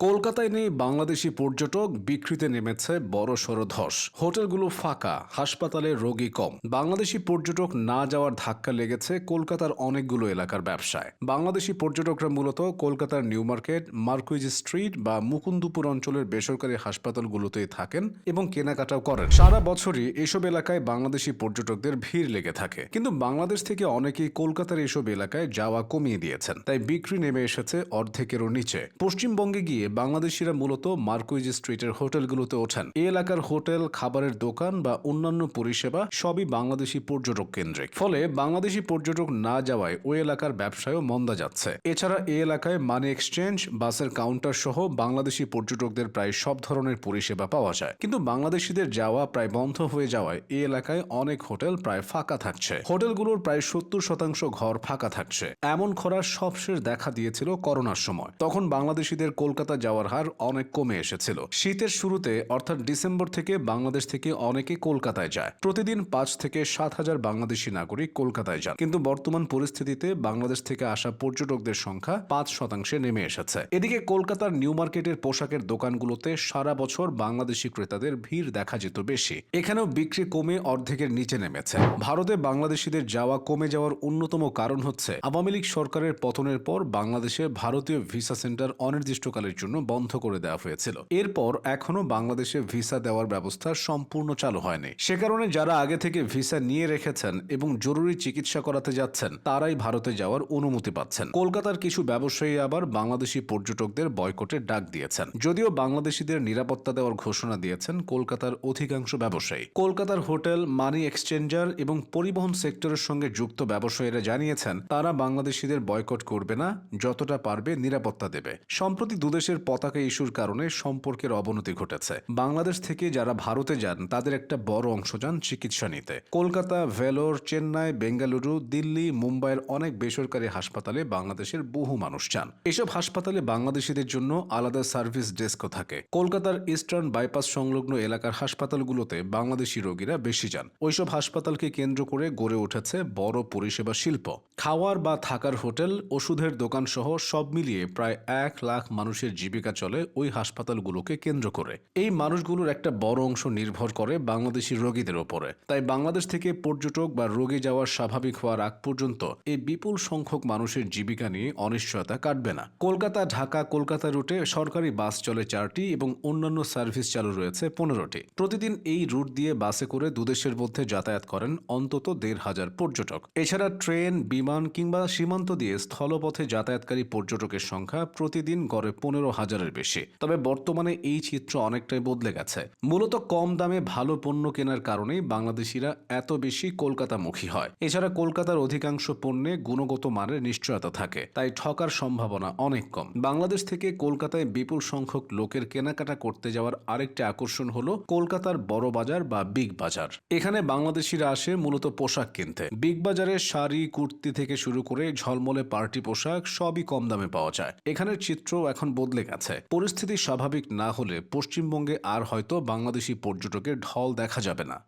কলকাতায় নেই বাংলাদেশি পর্যটক, বিক্রিতে নেমেছে বড় সড় ধস। হোটেলগুলো ফাঁকা, হাসপাতালে রোগী কম। বাংলাদেশি পর্যটক না যাওয়ার ধাক্কা লেগেছে কলকাতার অনেকগুলো এলাকার ব্যবসায়। বাংলাদেশি পর্যটকরা মূলত কলকাতার নিউ মার্কেট, মার্কুইজ স্ট্রিট বা মুকুন্দপুর অঞ্চলের বেসরকারি হাসপাতালগুলোতেই থাকেন এবং কেনাকাটাও করেন। সারা বছরই এসব এলাকায় বাংলাদেশি পর্যটকদের ভিড় লেগে থাকে। কিন্তু বাংলাদেশ থেকে অনেকেই কলকাতার এসব এলাকায় যাওয়া কমিয়ে দিয়েছেন। তাই বিক্রি নেমে এসেছে অর্ধেকেরও নিচে। পশ্চিমবঙ্গে গিয়ে বাংলাদেশিরা মূলত মার্কুইজ স্ট্রিটের হোটেলগুলোতে ওঠেন। এই এলাকার হোটেল, খাবারের দোকান বা অন্যান্য পরিষেবা সবই বাংলাদেশি পর্যটক কেন্দ্রিক। ফলে বাংলাদেশি পর্যটক না যাওয়ায় ওই এলাকার ব্যবসায়ও মন্দা যাচ্ছে। এছাড়া এই এলাকায় মানি এক্সচেঞ্জ বাসের কাউন্টার সহ বাংলাদেশি পর্যটকদের প্রায় সব ধরনের পরিষেবা পাওয়া যায়। কিন্তু বাংলাদেশিদের যাওয়া প্রায় বন্ধ হয়ে যাওয়ায় এই এলাকায় অনেক হোটেল প্রায় ফাঁকা থাকছে। হোটেলগুলোর প্রায় সত্তর শতাংশ ঘর ফাঁকা থাকছে। এমন খরা সবশেষ দেখা দিয়েছিল করোনার সময়। তখন বাংলাদেশিদের কলকাতা যাওয়ার হার অনেক কমে এসেছিল। শীতের শুরুতে, অর্থাৎ ডিসেম্বর থেকে বাংলাদেশ থেকে অনেকে কলকাতায় যায়। প্রতিদিন পাঁচ থেকে সাত হাজার বাংলাদেশি নাগরিক কলকাতায় যান। কিন্তু বর্তমান পরিস্থিতিতে বাংলাদেশ থেকে আসা পর্যটকদের সংখ্যা পাঁচ শতাংশে নেমে এসেছে। এদিকে কলকাতার নিউ মার্কেটের পোশাকের দোকানগুলোতে সারা বছর বাংলাদেশি ক্রেতাদের ভিড় দেখা যেত বেশি। এখানেও বিক্রি কমে অর্ধেকের নিচে নেমেছে। ভারতে বাংলাদেশিদের যাওয়া কমে যাওয়ার অন্যতম কারণ হচ্ছে, আওয়ামী লীগ সরকারের পতনের পর বাংলাদেশে ভারতীয় ভিসা সেন্টার অনির্দিষ্টকালের জন্য বন্ধ করে দেওয়া হয়েছিল। এরপর এখনও বাংলাদেশে ভিসা দেওয়ার ব্যবস্থা সম্পূর্ণ চালু হয়নি। সে কারণে যারা আগে থেকে ভিসা নিয়ে রেখেছেন এবং জরুরি চিকিৎসা করাতে যাচ্ছেন, তারাই ভারতে যাওয়ার অনুমতি পাচ্ছেন। কলকাতার কিছু ব্যবসায়ী আবার বাংলাদেশি পর্যটকদের বয়কটের ডাক দিয়েছেন। যদিও বাংলাদেশিদের নিরাপত্তা দেওয়ার ঘোষণা দিয়েছেন কলকাতার অধিকাংশ ব্যবসায়ী। কলকাতার হোটেল, মানি এক্সচেঞ্জার এবং পরিবহন সেক্টরের সঙ্গে যুক্ত ব্যবসায়ীরা জানিয়েছেন, তারা বাংলাদেশিদের বয়কট করবে না, যতটা পারবে নিরাপত্তা দেবে। সম্প্রতি দুদেশের পতাকা ইস্যুর কারণে সম্পর্কের অবনতি ঘটেছে। বাংলাদেশ থেকে যারা ভারতে যান, তাদের একটা বড় অংশ যান চিকিৎসা নিতে। কলকাতা, ভেলোর, চেন্নাই, বেঙ্গালুরু, দিল্লি, মুম্বাইয়ের অনেক বেসরকারি হাসপাতালে বাংলাদেশের বহু মানুষ যান। এসব হাসপাতালে বাংলাদেশিদের জন্য আলাদা সার্ভিস ডেস্কও থাকে। কলকাতার ইস্টার্ন বাইপাস সংলগ্ন এলাকার হাসপাতালগুলোতে বাংলাদেশি রোগীরা বেশি যান। ওইসব হাসপাতালকে কেন্দ্র করে গড়ে উঠেছে বড় পরিষেবা শিল্প। খাওয়ার বা থাকার হোটেল, ওষুধের দোকান সহ সব মিলিয়ে প্রায় এক লাখ মানুষের জীবিকা চলে, ওই হাসপাতালগুলোকে কেন্দ্র করে। এই মানুষগুলোর একটা বড় অংশ নির্ভর করে বাংলাদেশি রোগীদের ওপরে। তাই বাংলাদেশ থেকে পর্যটক বা রোগী যাওয়ার স্বাভাবিক হওয়ার আগ পর্যন্ত এই বিপুল সংখ্যক মানুষের জীবিকা নিয়ে অনিশ্চয়তা কাটবে না। কলকাতা, ঢাকা, কলকাতা রুটে সরকারি বাস চলে চারটি এবং অন্যান্য সার্ভিস চালু রয়েছে পনেরোটি। প্রতিদিন এই রুট দিয়ে বাসে করে দুদেশের মধ্যে যাতায়াত করেন অন্তত দেড় হাজার পর্যটক। এছাড়া ট্রেন, বিমান কিংবা সীমান্ত দিয়ে স্থলপথে যাতায়াতকারী পর্যটকের সংখ্যা প্রতিদিন গড়ে পনেরো হাজারের বেশি। তবে বর্তমানে এই চিত্র অনেকটাই বদলে গেছে। মূলত কম দামে ভালো পণ্য কেনার কারণেই বাংলাদেশিরা এত বেশি কলকাতামুখী হয়। এছাড়া কলকাতার অধিকাংশ পণ্যে গুণগত মানের নিশ্চয়তা থাকে, তাই ঠকার সম্ভাবনা অনেক কম। বাংলাদেশ থেকে কলকাতায় বিপুল সংখ্যক লোকের কেনাকাটা করতে যাওয়ার আরেকটি আকর্ষণ হলো কলকাতার বড় বাজার বা বিগ বাজার। এখানে বাংলাদেশিরা আসে মূলত পোশাক কিনতে। বিগ বাজারে শাড়ি, কুর্তি থেকে শুরু করে ঝলমলে পার্টি পোশাক সবই কম দামে পাওয়া যায়। এখানের চিত্র এখন বদলে গেছে পরিস্থিতি স্বাভাবিক না হলে পশ্চিমবঙ্গে আর হয়তো বাংলাদেশি পর্যটকের ঢল দেখা যাবে না।